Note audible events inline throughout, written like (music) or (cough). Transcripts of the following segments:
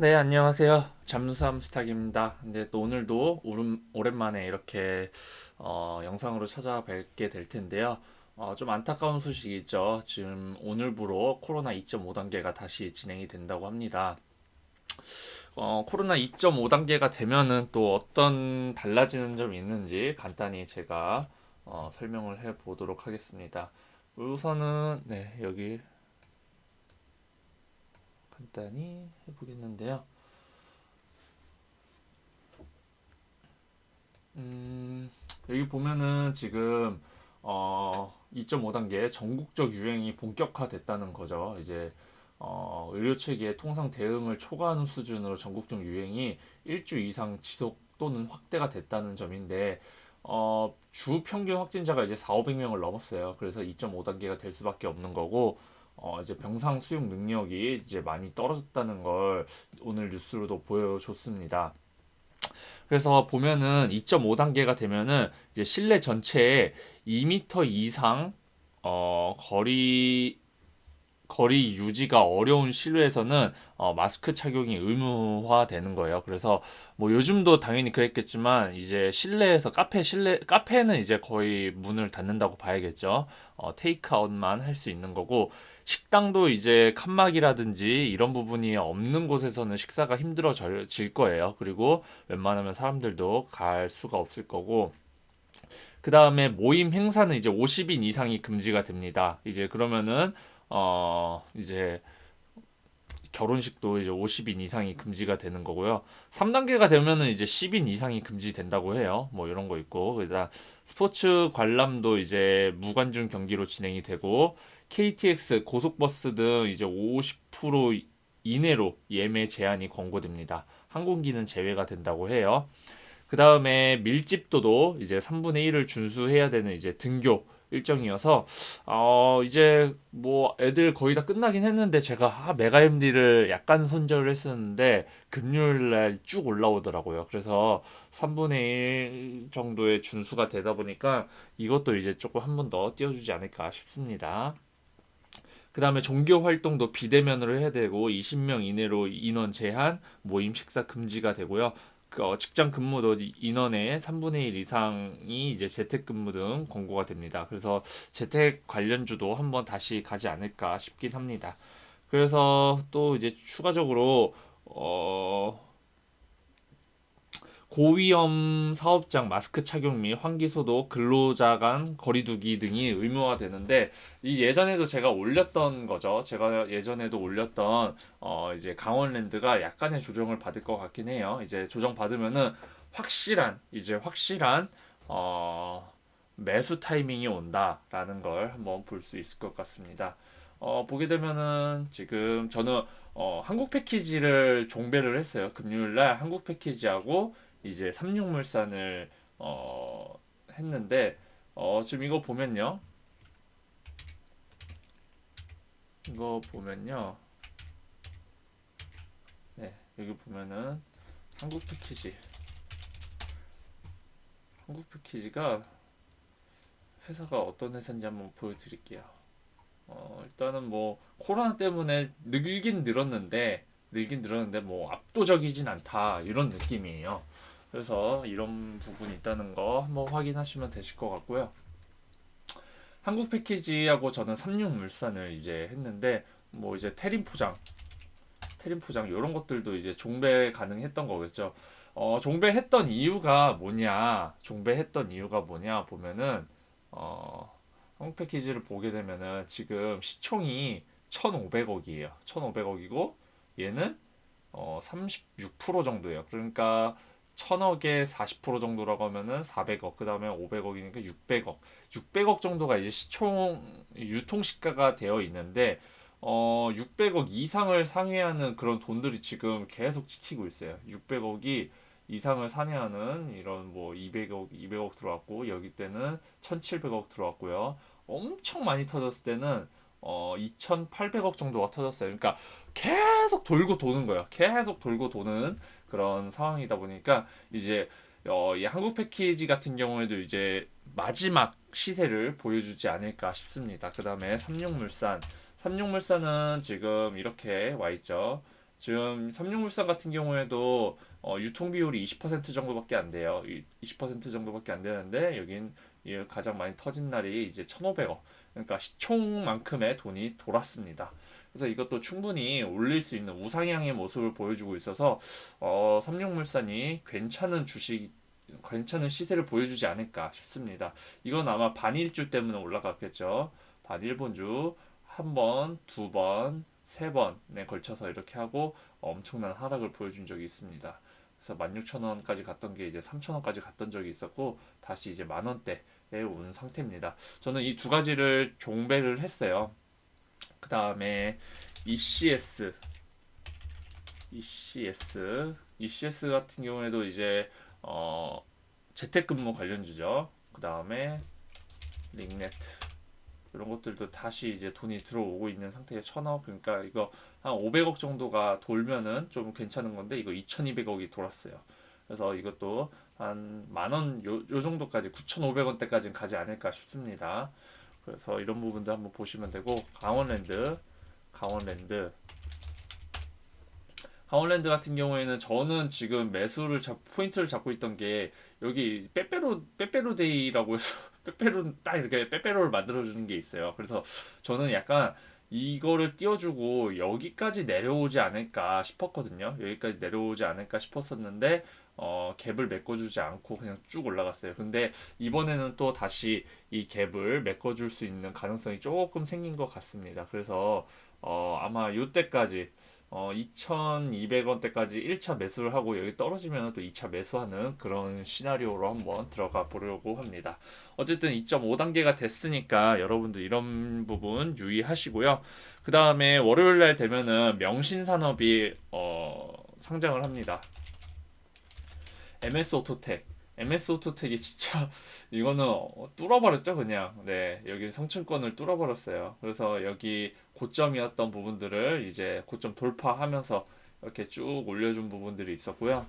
네, 안녕하세요. 잠수함 스탁입니다. 근데 또 오늘도 오름, 오랜만에 이렇게 어, 영상으로 찾아뵙게 될 텐데요. 어, 좀 안타까운 소식이 있죠. 지금 오늘부로 코로나 2.5단계가 다시 진행이 된다고 합니다. 어, 코로나 2.5단계가 되면은 또 어떤 달라지는 점이 있는지 간단히 제가 어, 설명을 해 보도록 하겠습니다. 우선은 네, 여기 간단히 해보겠는데요. 음, 여기 보면은 지금 어, 2.5단계 전국적 유행이 본격화됐다는 거죠. 이제 어, 의료 체계의 통상 대응을 초과하는 수준으로 전국적 유행이 일주 이상 지속 또는 확대가 됐다는 점인데 어, 주 평균 확진자가 이제 4, 500명을 넘었어요. 그래서 2.5단계가 될 수밖에 없는 거고 어, 이제 병상 수용 능력이 이제 많이 떨어졌다는 걸 오늘 뉴스로도 보여줬습니다. 그래서 보면은 2.5단계가 되면은 이제 실내 전체에 2m 이상 어, 거리 거리 유지가 어려운 실외에서는 어, 마스크 착용이 의무화되는 거예요. 그래서 뭐 요즘도 당연히 그랬겠지만 이제 실내에서 카페 실내 카페는 이제 거의 문을 닫는다고 봐야겠죠. 어, 테이크아웃만 할 수 있는 거고 식당도 이제 칸막이라든지 이런 부분이 없는 곳에서는 식사가 힘들어질 거예요. 그리고 웬만하면 사람들도 갈 수가 없을 거고 그 다음에 모임 행사는 이제 50인 이상이 금지가 됩니다. 이제 그러면은 어 이제 결혼식도 이제 50인 이상이 금지가 되는 거고요. 3단계가 되면은 이제 10인 이상이 금지된다고 해요. 뭐 이런 거 있고 그다음 스포츠 관람도 이제 무관중 경기로 진행이 되고 KTX 고속버스 등 이제 50% 이내로 예매 제한이 권고됩니다. 항공기는 제외가 된다고 해요. 그 다음에 밀집도도 이제 3분의 1을 준수해야 되는 이제 등교 일정이어서 어 이제 뭐 애들 거의 다 끝나긴 했는데 제가 아, 메가 MD를 약간 손절을 했었는데 금요일 날 쭉 올라오더라고요. 그래서 3분의 1 정도의 준수가 되다 보니까 이것도 이제 조금 한 번 더 띄워주지 않을까 싶습니다. 그 다음에 종교 활동도 비대면으로 해야 되고 20명 이내로 인원 제한, 모임 식사 금지가 되고요. 그 어, 직장 근무도 인원의 3분의 1 이상이 이제 재택 근무 등 권고가 됩니다. 그래서 재택 관련주도 한번 다시 가지 않을까 싶긴 합니다. 그래서 또 이제 추가적으로 어 고위험 사업장 마스크 착용 및 환기 소독, 근로자 간 거리두기 등이 의무화되는데 이 예전에도 제가 올렸던 거죠. 제가 예전에도 올렸던 어 이제 강원랜드가 약간의 조정을 받을 것 같긴 해요. 이제 조정 받으면은 확실한 이제 확실한 어 매수 타이밍이 온다라는 걸 한번 볼 수 있을 것 같습니다. 어, 보게 되면은 지금 저는 어, 한국 패키지를 종배를 했어요. 금요일 날 한국 패키지하고 이제 삼육물산을 어, 했는데 어, 지금 이거 보면요. 이거 보면요. 네, 여기 보면은 한국 패키지. 한국 패키지가 회사가 어떤 회사인지 한번 보여드릴게요. 어, 일단은 뭐 코로나 때문에 늘긴 늘었는데 늘긴 늘었는데 뭐 압도적이진 않다 이런 느낌이에요. 그래서 이런 부분이 있다는 거 한번 확인하시면 되실 것 같고요. 한국 패키지하고 저는 삼육물산을 이제 했는데 뭐 이제 테린 포장, 테린 포장 이런 것들도 이제 종배 가능했던 거겠죠. 어, 종배했던 이유가 뭐냐? 종배했던 이유가 뭐냐 보면은 어, 한국 패키지를 보게 되면은 지금 시총이 1,500억이에요. 1,500억이고 얘는 어, 36% 정도예요. 그러니까 천억에 40% 정도라고 하면은 400억, 그 다음에 500억이니까 600억. 600억 정도가 이제 시총 유통 시가가 되어 있는데 어 600억 이상을 상회하는 그런 돈들이 지금 계속 찍히고 있어요. 600억이 이상을 상회하는 이런 뭐 200억, 200억 들어왔고 여기 때는 1,700억 들어왔고요. 엄청 많이 터졌을 때는 어 2,800억 정도가 터졌어요. 그러니까 계속 돌고 도는 거예요. 계속 돌고 도는 그런 상황이다 보니까 이제 어, 이 한국 패키지 같은 경우에도 이제 마지막 시세를 보여주지 않을까 싶습니다. 그 다음에 삼육물산. 삼육물산은 지금 이렇게 와 있죠. 지금 삼육물산 같은 경우에도 어, 유통 비율이 20% 정도밖에 안 돼요. 이- 20% 정도밖에 안 되는데 여긴 이 가장 많이 터진 날이 이제 1,500억. 그러니까 시총만큼의 돈이 돌았습니다. 그래서 이것도 충분히 올릴 수 있는 우상향의 모습을 보여주고 있어서 어, 삼육물산이 괜찮은 주식 괜찮은 시세를 보여주지 않을까 싶습니다. 이건 아마 반일주 때문에 올라갔겠죠. 반일본주 한 번, 두 번, 세 번에 걸쳐서 이렇게 하고 엄청난 하락을 보여준 적이 있습니다. 그래서 16,000원까지 갔던 게 이제 3,000원까지 갔던 적이 있었고 다시 이제 만 원대에 온 상태입니다. 저는 이 두 가지를 종배를 했어요. 그 다음에 ECS, ECS, ECS 같은 경우에도 이제 어, 재택근무 관련주죠. 그 다음에 링네트 이런 것들도 다시 이제 돈이 들어오고 있는 상태에 천억 그러니까 이거 한 500억 정도가 돌면은 좀 괜찮은 건데 이거 2,200억이 돌았어요. 그래서 이것도 한 만원 요, 요 정도까지 9,500원대까지는 가지 않을까 싶습니다. 그래서 이런 부분도 한번 보시면 되고 강원랜드 강원랜드 강원랜드 같은 경우에는 저는 지금 매수를 잡, 포인트를 잡고 있던 게 여기 빼빼로 빼빼로 데이라고 해서 (laughs) 빼빼로 딱 이렇게 빼빼로를 만들어 주는 게 있어요. 그래서 저는 약간 이거를 띄워주고 여기까지 내려오지 않을까 싶었거든요. 여기까지 내려오지 않을까 싶었었는데 어, 갭을 메꿔주지 않고 그냥 쭉 올라갔어요. 근데 이번에는 또 다시 이 갭을 메꿔줄 수 있는 가능성이 조금 생긴 것 같습니다. 그래서 어, 아마 이때까지 어, 2,200원대까지 1차 매수를 하고 여기 떨어지면 또 2차 매수하는 그런 시나리오로 한번 들어가 보려고 합니다. 어쨌든 2.5단계가 됐으니까 여러분들 이런 부분 유의하시고요. 그 다음에 월요일 날 되면은 명신산업이 어, 상장을 합니다. MS 오토텍. MS 오토텍이 진짜 (laughs) 이거는 어, 뚫어버렸죠 그냥. 네 여기 성층권을 뚫어버렸어요. 그래서 여기 고점이었던 부분들을 이제 고점 돌파하면서 이렇게 쭉 올려준 부분들이 있었고요.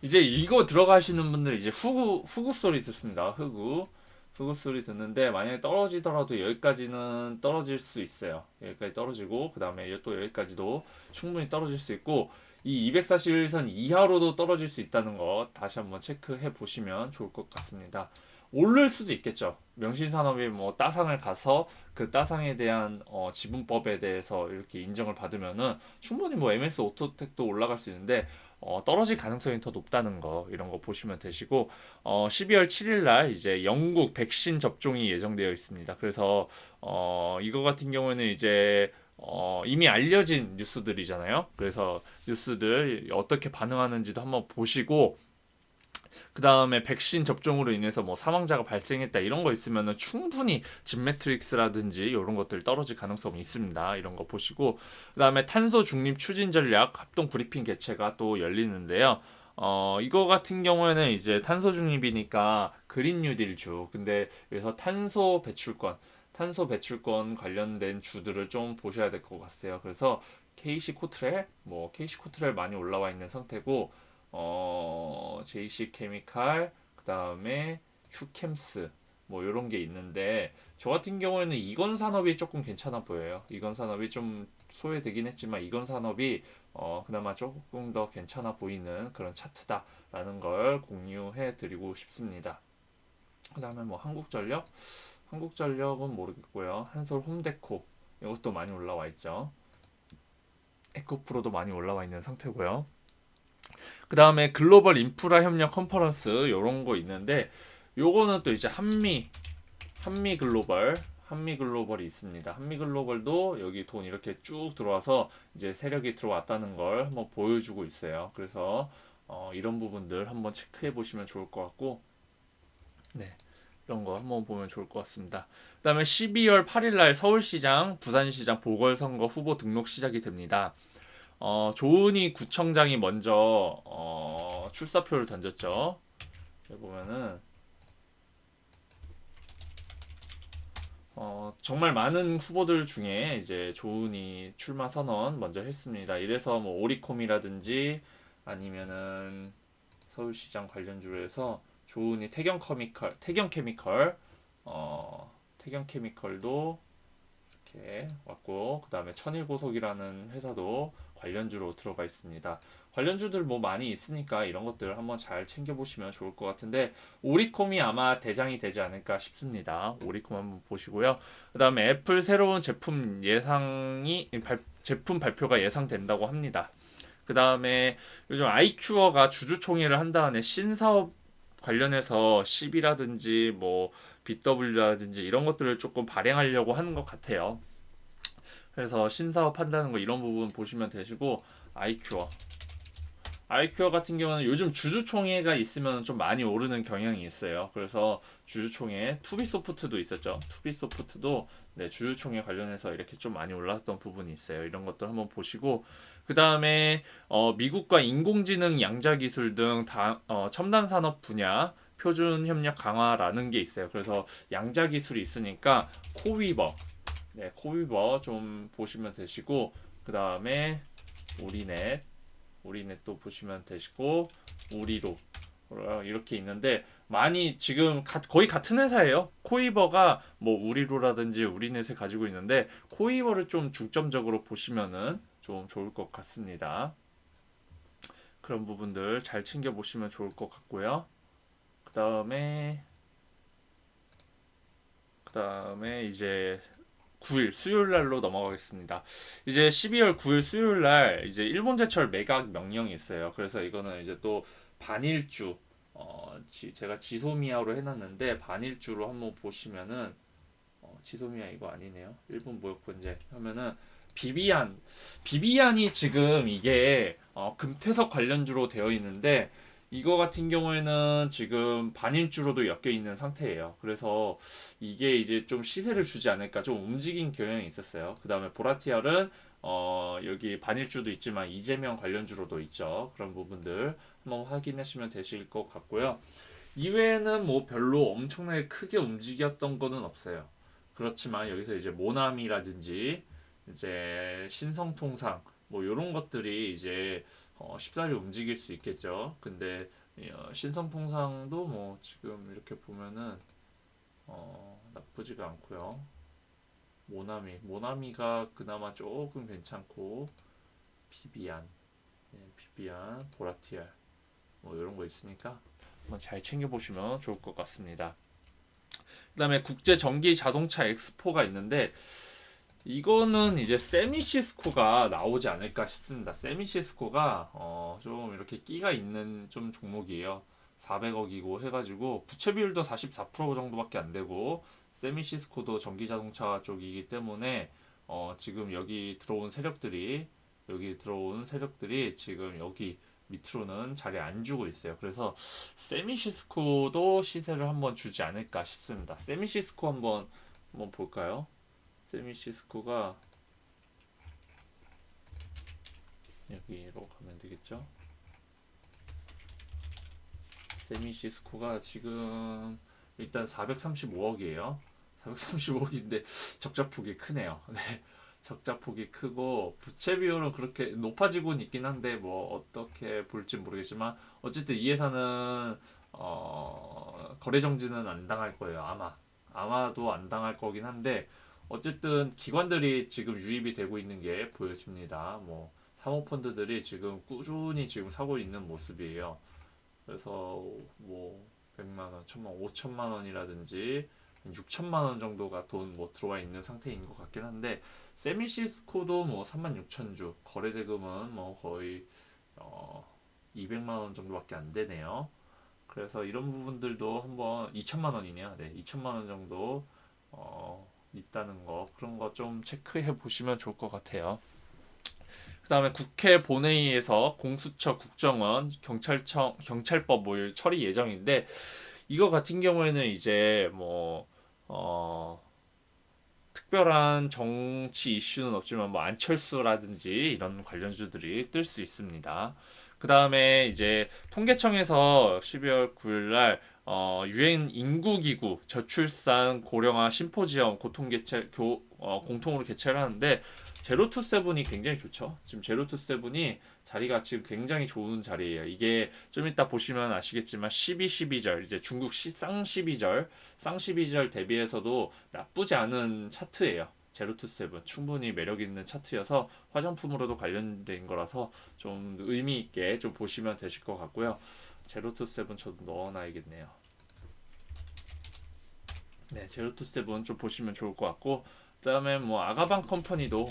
이제 이거 들어가시는 분들 이제 후구 후구 소리 듣습니다. 후구. 후구 소리 듣는데 만약에 떨어지더라도 여기까지는 떨어질 수 있어요. 여기까지 떨어지고 그 다음에 또 여기까지도 충분히 떨어질 수 있고 이 241선 이하로도 떨어질 수 있다는 거 다시 한번 체크해 보시면 좋을 것 같습니다. 오를 수도 있겠죠. 명신산업이 뭐 따상을 가서 그 따상에 대한 어, 지분법에 대해서 이렇게 인정을 받으면은 충분히 뭐 MS 오토텍도 올라갈 수 있는데 어, 떨어질 가능성이 더 높다는 거 이런 거 보시면 되시고 어, 12월 7일 날 이제 영국 백신 접종이 예정되어 있습니다. 그래서 어, 이거 같은 경우에는 이제 어, 이미 알려진 뉴스들이잖아요. 그래서 뉴스들 어떻게 반응하는지도 한번 보시고 그 다음에 백신 접종으로 인해서 뭐 사망자가 발생했다 이런 거 있으면은 충분히 진 매트릭스라든지 이런 것들 떨어질 가능성이 있습니다. 이런 거 보시고 그 다음에 탄소 중립 추진 전략 합동 브리핑 개최가 또 열리는데요. 어, 이거 같은 경우에는 이제 탄소 중립이니까 그린 뉴딜 주. 근데 여기서 탄소 배출권 탄소 배출권 관련된 주들을 좀 보셔야 될 것 같아요. 그래서 KC 코트렐, 뭐 KC 코트렐 많이 올라와 있는 상태고, 어, JC 케미칼, 그 다음에 휴캠스, 뭐 이런 게 있는데, 저 같은 경우에는 이건 산업이 조금 괜찮아 보여요. 이건 산업이 좀 소외되긴 했지만 이건 산업이 어, 그나마 조금 더 괜찮아 보이는 그런 차트다라는 걸 공유해 드리고 싶습니다. 그 다음에 뭐 한국전력, 한국전력은 모르겠고요. 한솔 홈데코 이것도 많이 올라와 있죠. 에코프로도 많이 올라와 있는 상태고요. 그 다음에 글로벌 인프라 협력 컨퍼런스 이런 거 있는데 요거는 또 이제 한미 한미 글로벌 한미 글로벌이 있습니다. 한미 글로벌도 여기 돈 이렇게 쭉 들어와서 이제 세력이 들어왔다는 걸 한번 보여주고 있어요. 그래서 어, 이런 부분들 한번 체크해 보시면 좋을 것 같고 네. 이런 거 한번 보면 좋을 것 같습니다. 그다음에 12월 8일 날 서울시장, 부산시장 보궐선거 후보 등록 시작이 됩니다. 어, 조은희 구청장이 먼저 어, 출사표를 던졌죠. 여기 보면은 어, 정말 많은 후보들 중에 이제 조은희 출마 선언 먼저 했습니다. 이래서 뭐 오리콤이라든지 아니면은 서울시장 관련주로 해서 조은희 태경 커미컬, 태경 케미컬, 어, 태경 케미컬도 이렇게 왔고, 그 다음에 천일보석이라는 회사도 관련주로 들어가 있습니다. 관련주들 뭐 많이 있으니까 이런 것들 한번 잘 챙겨보시면 좋을 것 같은데 오리콤이 아마 대장이 되지 않을까 싶습니다. 오리콤 한번 보시고요. 그 다음에 애플 새로운 제품 예상이 발, 제품 발표가 예상된다고 합니다. 그 다음에 요즘 아이큐어가 주주총회를 한 다음에 신사업 관련해서 10이라든지 뭐 BW라든지 이런 것들을 조금 발행하려고 하는 것 같아요. 그래서 신사업 한다는 거 이런 부분 보시면 되시고 아이큐어 아이큐어 같은 경우는 요즘 주주총회가 있으면 좀 많이 오르는 경향이 있어요. 그래서 주주총회 투비소프트도 있었죠. 투비소프트도 네, 주주총회 관련해서 이렇게 좀 많이 올랐던 부분이 있어요. 이런 것들 한번 보시고 그 다음에 어, 미국과 인공지능 양자 기술 등 다, 어, 첨단 산업 분야 표준 협력 강화라는 게 있어요. 그래서 양자 기술이 있으니까 코위버, 네, 코위버 좀 보시면 되시고 그 다음에 우리넷 우리넷 또 보시면 되시고 우리로 어, 이렇게 있는데 많이 지금 가, 거의 같은 회사예요. 코이버가 뭐 우리로라든지 우리넷을 가지고 있는데 코이버를 좀 중점적으로 보시면은 좀 좋을 것 같습니다. 그런 부분들 잘 챙겨 보시면 좋을 것 같고요. 그 다음에 그 다음에 이제 9일 수요일 날로 넘어가겠습니다. 이제 12월 9일 수요일 날 이제 일본 제철 매각 명령이 있어요. 그래서 이거는 이제 또 반일주 어 지, 제가 지소미아로 해놨는데 반일주로 한번 보시면은 어, 지소미아 이거 아니네요. 일본 무역 분쟁 하면은 비비안 비비안이 지금 이게 어, 금태석 관련주로 되어 있는데 이거 같은 경우에는 지금 반일주로도 엮여 있는 상태예요. 그래서 이게 이제 좀 시세를 주지 않을까 좀 움직인 경향이 있었어요. 그 다음에 보라티알은 어 여기 반일주도 있지만 이재명 관련주로도 있죠. 그런 부분들 한번 확인하시면 되실 것 같고요. 이외에는 뭐 별로 엄청나게 크게 움직였던 거는 없어요. 그렇지만 여기서 이제 모나미라든지 이제 신성통상 뭐 이런 것들이 이제 어, 쉽사리 움직일 수 있겠죠. 근데 어, 신성통상도 뭐 지금 이렇게 보면은 어, 나쁘지가 않고요. 모나미, 모나미가 그나마 조금 괜찮고 비비안, 네, 비비안, 보라티알 뭐 이런 거 있으니까 한번 잘 챙겨 보시면 좋을 것 같습니다. 그다음에 국제 전기 자동차 엑스포가 있는데 이거는 이제 세미시스코가 나오지 않을까 싶습니다. 세미시스코가 어, 좀 이렇게 끼가 있는 좀 종목이에요. 400억이고 해가지고 부채 비율도 44% 정도밖에 안 되고 세미시스코도 전기 자동차 쪽이기 때문에 어, 지금 여기 들어온 세력들이 여기 들어온 세력들이 지금 여기 밑으로는 자리 안 주고 있어요. 그래서 세미시스코도 시세를 한번 주지 않을까 싶습니다. 세미시스코 한번 한번 볼까요? 세미시스코가 여기로 가면 되겠죠? 세미시스코가 지금 일단 435억이에요. 435억인데 적자폭이 크네요. (laughs) 네. 적자폭이 크고 부채 비율은 그렇게 높아지고는 있긴 한데 뭐 어떻게 볼지 모르겠지만 어쨌든 이 회사는 어 거래 정지는 안 당할 거예요. 아마 아마도 안 당할 거긴 한데 어쨌든 기관들이 지금 유입이 되고 있는 게 보여집니다. 뭐 사모펀드들이 지금 꾸준히 지금 사고 있는 모습이에요. 그래서 뭐 100만 원, 1000만 원, 5천만 원이라든지 6천만 원 정도가 돈 뭐 들어와 있는 상태인 것 같긴 한데 세미시스코도 뭐 36,000주 거래 대금은 뭐 거의 어 200만 원 정도밖에 안 되네요. 그래서 이런 부분들도 한번 2천만 원이네요. 네, 2천만 원 정도 어 있다는 거 그런 거 좀 체크해 보시면 좋을 것 같아요. 그 다음에 국회 본회의에서 공수처 국정원 경찰청 경찰법 뭐 처리 예정인데 이거 같은 경우에는 이제 뭐 어, 특별한 정치 이슈는 없지만 뭐 안철수라든지 이런 관련주들이 뜰 수 있습니다. 그 다음에 이제 통계청에서 12월 9일 날 어, 유엔 인구기구 저출산 고령화 심포지엄 고통 개최 교, 어, 공통으로 개최를 하는데 제로투 세븐이 굉장히 좋죠. 지금 제로투 세븐이 자리가 지금 굉장히 좋은 자리예요. 이게 좀 이따 보시면 아시겠지만 12, 12절 이제 중국 시, 쌍 12절 쌍 12절 대비해서도 나쁘지 않은 차트예요. 제로투 세븐 충분히 매력 있는 차트여서 화장품으로도 관련된 거라서 좀 의미 있게 좀 보시면 되실 것 같고요. 제로투 세븐 저도 넣어놔야겠네요. 네, 제로투 세븐 좀 보시면 좋을 것 같고 그다음에 뭐 아가방 컴퍼니도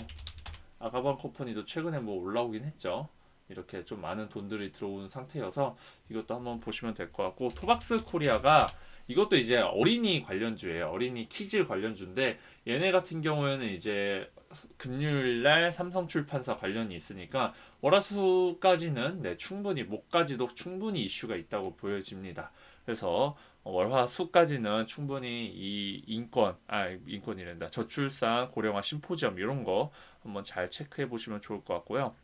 아가방 컴퍼니도 최근에 뭐 올라오긴 했죠. 이렇게 좀 많은 돈들이 들어온 상태여서 이것도 한번 보시면 될 것 같고 토박스 코리아가 이것도 이제 어린이 관련주예요. 어린이 키즈 관련주인데 얘네 같은 경우에는 이제 금요일 날 삼성 출판사 관련이 있으니까 월화수까지는 네, 충분히 목까지도 충분히 이슈가 있다고 보여집니다. 그래서 월화수까지는 충분히 이 인권 아 인권이란다 저출산 고령화 심포지엄 이런 거 한번 잘 체크해 보시면 좋을 것 같고요.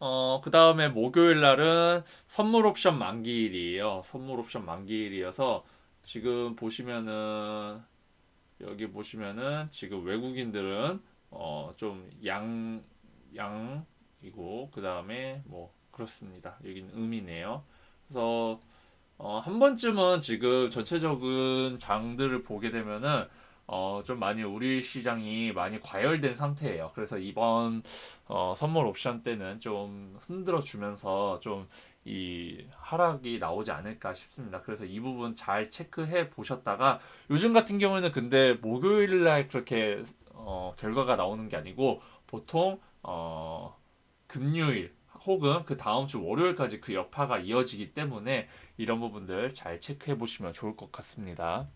어, 그 다음에 목요일 날은 선물 옵션 만기일이에요. 선물 옵션 만기일이어서 지금 보시면은 여기 보시면은 지금 외국인들은 어, 좀 양, 양이고 그 다음에 뭐 그렇습니다. 여기는 음이네요. 그래서 어, 한 번쯤은 지금 전체적인 장들을 보게 되면은 어, 좀 많이 우리 시장이 많이 과열된 상태예요. 그래서 이번 어, 선물 옵션 때는 좀 흔들어 주면서 좀 이 하락이 나오지 않을까 싶습니다. 그래서 이 부분 잘 체크해 보셨다가 요즘 같은 경우에는 근데 목요일 날 그렇게 어, 결과가 나오는 게 아니고 보통 어, 금요일 혹은 그 다음 주 월요일까지 그 여파가 이어지기 때문에 이런 부분들 잘 체크해 보시면 좋을 것 같습니다.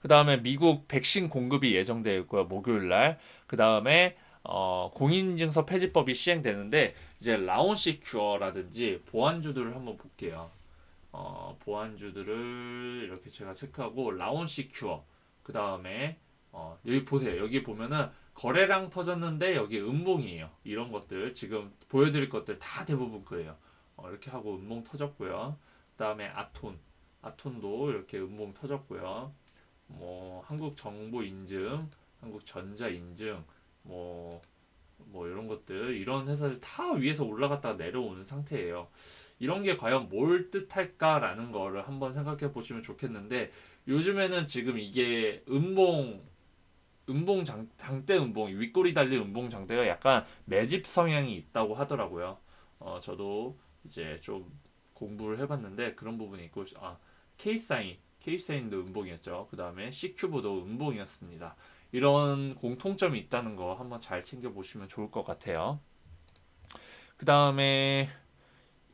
그 다음에 미국 백신 공급이 예정되어 있고요. 목요일 날. 그 다음에 어, 공인인증서 폐지법이 시행되는데 이제 라온시 큐어라든지 보안주들을 한번 볼게요. 어, 보안주들을 이렇게 제가 체크하고 라온시 큐어. 그 다음에 어, 여기 보세요. 여기 보면은 거래량 터졌는데 여기 음봉이에요. 이런 것들 지금 보여드릴 것들 다 대부분 그래요. 어, 이렇게 하고 음봉 터졌고요. 그 다음에 아톤. 아톤도 이렇게 음봉 터졌고요. 뭐 한국 정보 인증, 한국 전자 인증, 뭐, 뭐 이런 것들 이런 회사들 다 위에서 올라갔다가 내려오는 상태예요. 이런 게 과연 뭘 뜻할까라는 거를 한번 생각해 보시면 좋겠는데 요즘에는 지금 이게 음봉 음봉 장, 장대 음봉 윗꼬리 달린 음봉 장대가 약간 매집 성향이 있다고 하더라고요. 어, 저도 이제 좀 공부를 해봤는데 그런 부분이 있고 아 K사인 K사인도 음봉이었죠. 그 다음에 C큐브도 음봉이었습니다. 이런 공통점이 있다는 거 한번 잘 챙겨보시면 좋을 것 같아요. 그 다음에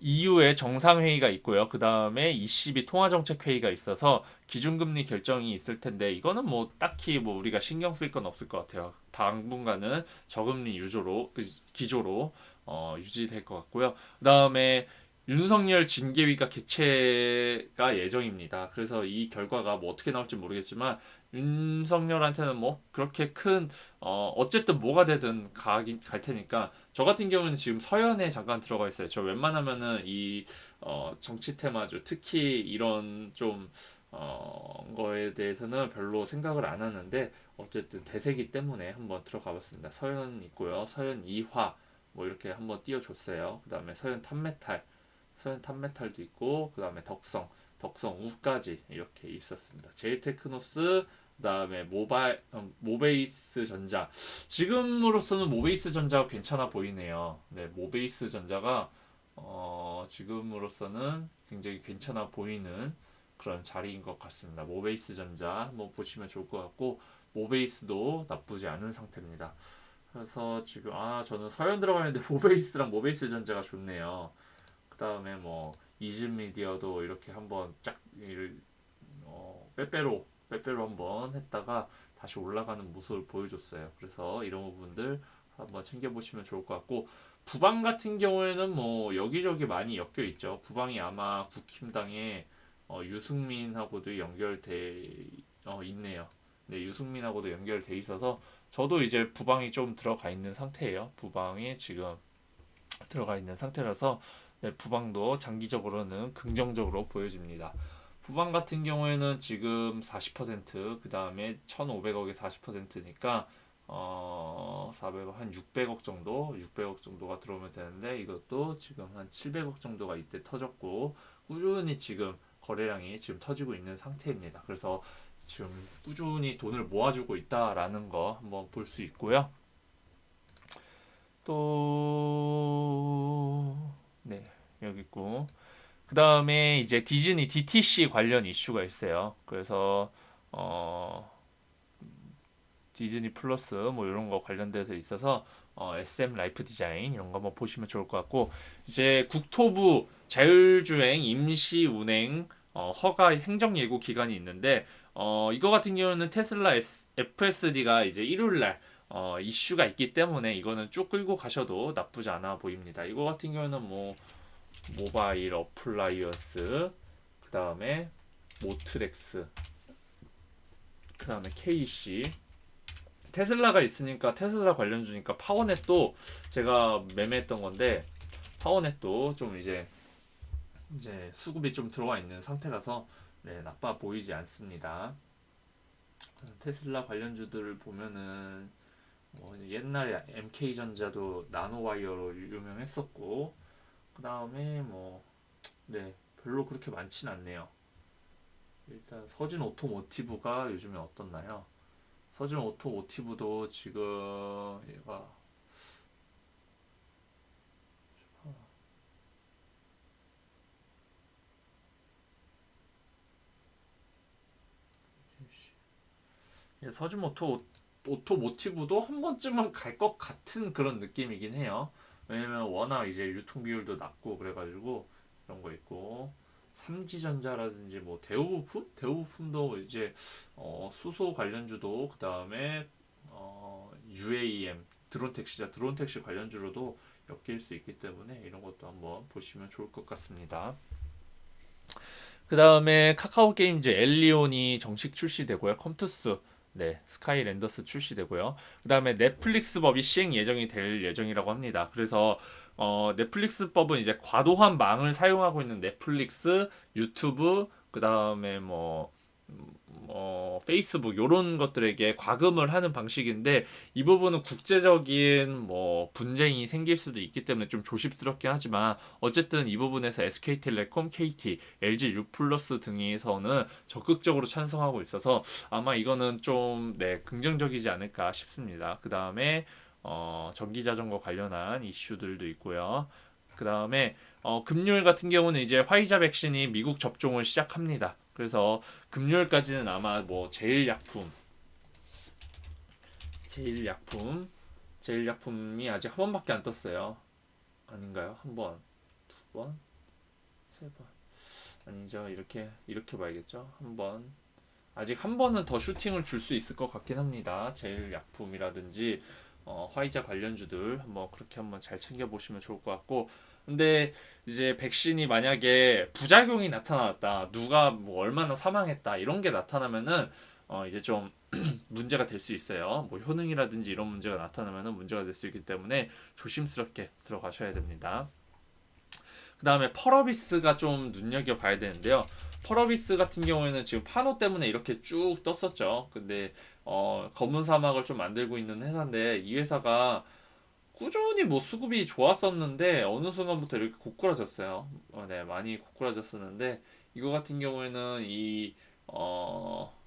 EU의 정상회의가 있고요. 그 다음에 ECB 통화정책회의가 있어서 기준금리 결정이 있을 텐데 이거는 뭐 딱히 뭐 우리가 신경 쓸 건 없을 것 같아요. 당분간은 저금리 유조로 기조로 어, 유지될 것 같고요. 그 다음에 윤석열 징계위가 개최가 예정입니다. 그래서 이 결과가 뭐 어떻게 나올지 모르겠지만 윤석열한테는 뭐 그렇게 큰 어, 어쨌든 뭐가 되든 가긴 갈 테니까 저 같은 경우는 지금 서연에 잠깐 들어가 있어요. 저 웬만하면은 이 어, 정치 테마주 특히 이런 좀 어, 거에 대해서는 별로 생각을 안 하는데 어쨌든 대세기 때문에 한번 들어가 봤습니다. 서연 있고요. 서연 2화 뭐 이렇게 한번 띄워줬어요. 그 다음에 서연 탑메탈 서현 탑메탈도 있고 그 다음에 덕성, 덕성 우까지 이렇게 있었습니다. 제일테크노스 그다음에 모바일 어, 모베이스 전자 지금으로서는 모베이스 전자가 괜찮아 보이네요. 네, 모베이스 전자가 어, 지금으로서는 굉장히 괜찮아 보이는 그런 자리인 것 같습니다. 모베이스 전자 한번 보시면 좋을 것 같고 모베이스도 나쁘지 않은 상태입니다. 그래서 지금 아 저는 서현 들어가는데 모베이스랑 모베이스 전자가 좋네요. 그다음에 뭐 이즘 미디어도 이렇게 한번 쫙 어, 빼빼로 빼빼로 한번 했다가 다시 올라가는 모습을 보여줬어요. 그래서 이런 부분들 한번 챙겨보시면 좋을 것 같고 부방 같은 경우에는 뭐 여기저기 많이 엮여 있죠. 부방이 아마 국힘당에 어, 유승민하고도 연결돼 어, 있네요. 네, 유승민하고도 연결돼 있어서 저도 이제 부방이 좀 들어가 있는 상태예요. 부방에 지금 들어가 있는 상태라서 네, 부방도 장기적으로는 긍정적으로 보여집니다. 부방 같은 경우에는 지금 40%그 다음에 1,500억에 40%니까 어, 400억 한 600억 정도, 600억 정도가 들어오면 되는데 이것도 지금 한 700억 정도가 이때 터졌고 꾸준히 지금 거래량이 지금 터지고 있는 상태입니다. 그래서 지금 꾸준히 돈을 모아주고 있다라는 거 한번 볼 수 있고요. 또 네, 여기 있고 그 다음에 이제 디즈니 DTC 관련 이슈가 있어요. 그래서 어 디즈니 플러스 뭐 이런 거 관련돼서 있어서 어, SM 라이프 디자인 이런 거 한번 보시면 좋을 것 같고 이제 국토부 자율주행 임시 운행 어, 허가 행정 예고 기간이 있는데 어, 이거 같은 경우는 테슬라 S, FSD가 이제 일요일 날 어, 이슈가 있기 때문에 이거는 쭉 끌고 가셔도 나쁘지 않아 보입니다. 이거 같은 경우는 뭐 모바일 어플라이언스 그 다음에 모트렉스 그 다음에 KC 테슬라가 있으니까 테슬라 관련주니까 파워넷도 제가 매매했던 건데 파워넷도 좀 이제 이제 수급이 좀 들어와 있는 상태라서 네, 나빠 보이지 않습니다. 테슬라 관련주들을 보면은 뭐 옛날에 MK전자도 나노와이어로 유명했었고 그 다음에 뭐 네, 별로 그렇게 많진 않네요. 일단 서진 오토모티브가 요즘에 어떻나요? 서진 오토모티브도 지금 얘가 예, 서진 오토 오토모티브도 한 번쯤은 갈 것 같은 그런 느낌이긴 해요. 왜냐면 워낙 이제 유통 비율도 낮고 그래가지고 이런 거 있고 삼지전자라든지 뭐 대우부품 대우부품도 이제 어, 수소 관련주도 그 다음에 어, UAM 드론 택시자 드론 택시 관련주로도 엮일 수 있기 때문에 이런 것도 한번 보시면 좋을 것 같습니다. 그 다음에 카카오 게임즈 엘리온이 정식 출시되고요. 컴투스 네, 스카이랜더스 출시되고요. 그다음에 넷플릭스 법이 시행 예정이 될 예정이라고 합니다. 그래서 어, 넷플릭스 법은 이제 과도한 망을 사용하고 있는 넷플릭스, 유튜브, 그다음에 뭐 어, 페이스북 요런 것들에게 과금을 하는 방식인데 이 부분은 국제적인 뭐 분쟁이 생길 수도 있기 때문에 좀 조심스럽긴 하지만 어쨌든 이 부분에서 SK텔레콤, KT, LG U+ 등에서는 적극적으로 찬성하고 있어서 아마 이거는 좀 네, 긍정적이지 않을까 싶습니다. 그다음에 어, 전기 자전거 관련한 이슈들도 있고요. 그다음에 어, 금요일 같은 경우는 이제 화이자 백신이 미국 접종을 시작합니다. 그래서 금요일까지는 아마 뭐 제일 약품, 제일 약품, 제일 약품이 아직 한 번밖에 안 떴어요. 아닌가요? 한 번, 두 번, 세 번. 아니죠. 이렇게 이렇게 봐야겠죠. 한 번. 아직 한 번은 더 슈팅을 줄 수 있을 것 같긴 합니다. 제일 약품이라든지 어, 화이자 관련주들 한번 그렇게 한번 잘 챙겨 보시면 좋을 것 같고 근데 이제 백신이 만약에 부작용이 나타났다, 누가 뭐 얼마나 사망했다 이런 게 나타나면은 어 이제 좀 (clears throat) 문제가 될 수 있어요. 뭐 효능이라든지 이런 문제가 나타나면은 문제가 될 수 있기 때문에 조심스럽게 들어가셔야 됩니다. 그 다음에 펄어비스가 좀 눈여겨 봐야 되는데요. 펄어비스 같은 경우에는 지금 파노 때문에 이렇게 쭉 떴었죠. 근데 어, 검은 사막을 좀 만들고 있는 회사인데 이 회사가 꾸준히 뭐 수급이 좋았었는데 어느 순간부터 이렇게 고꾸라졌어요. 어, 네, 많이 고꾸라졌었는데 이거 같은 경우에는 이 어,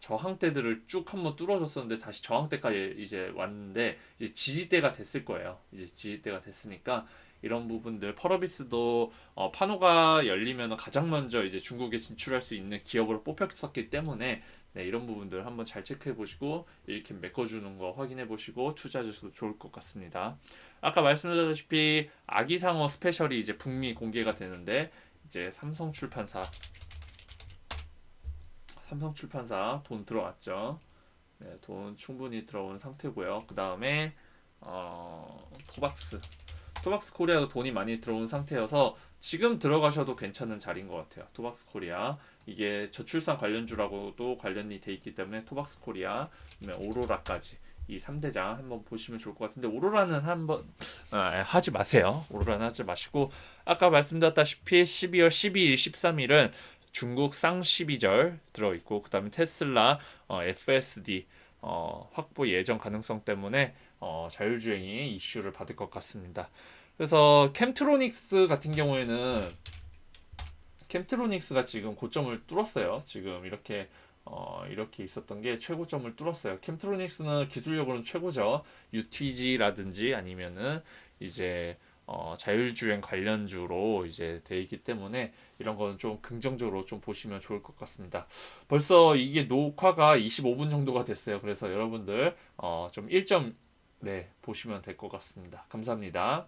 저항대들을 쭉 한번 뚫어줬었는데 다시 저항대까지 이제 왔는데 이제 지지대가 됐을 거예요. 이제 지지대가 됐으니까 이런 부분들 펄어비스도 어, 파노가 열리면 가장 먼저 이제 중국에 진출할 수 있는 기업으로 뽑혔었기 때문에 네, 이런 부분들 한번 잘 체크해 보시고 이렇게 메꿔주는 거 확인해 보시고 투자하셔도 좋을 것 같습니다. 아까 말씀드렸다시피 아기상어 스페셜이 이제 북미 공개가 되는데 이제 삼성 출판사 삼성 출판사 돈 들어왔죠. 네, 돈 충분히 들어온 상태고요. 그 다음에 어, 토박스 토박스 코리아도 돈이 많이 들어온 상태여서 지금 들어가셔도 괜찮은 자리인 것 같아요. 토박스 코리아 이게 저출산 관련주라고도 관련이 돼 있기 때문에 토박스 코리아, 오로라까지 이 3대장 한번 보시면 좋을 것 같은데 오로라는 한번 아, 하지 마세요. 오로라는 하지 마시고 아까 말씀드렸다시피 12월 12일, 13일은 중국 쌍12절 들어있고 그 다음에 테슬라 어, FSD 어, 확보 예정 가능성 때문에 어, 자율주행이 이슈를 받을 것 같습니다. 그래서 캠트로닉스 같은 경우에는 캠트로닉스가 지금 고점을 뚫었어요. 지금 이렇게 어, 이렇게 있었던 게 최고점을 뚫었어요. 캠트로닉스는 기술력으로는 최고죠. UTG라든지 아니면은 이제 어, 자율주행 관련주로 이제 돼 있기 때문에 이런 거는 좀 긍정적으로 좀 보시면 좋을 것 같습니다. 벌써 이게 녹화가 25분 정도가 됐어요. 그래서 여러분들 어, 좀 1점 네, 보시면 될 것 같습니다. 감사합니다.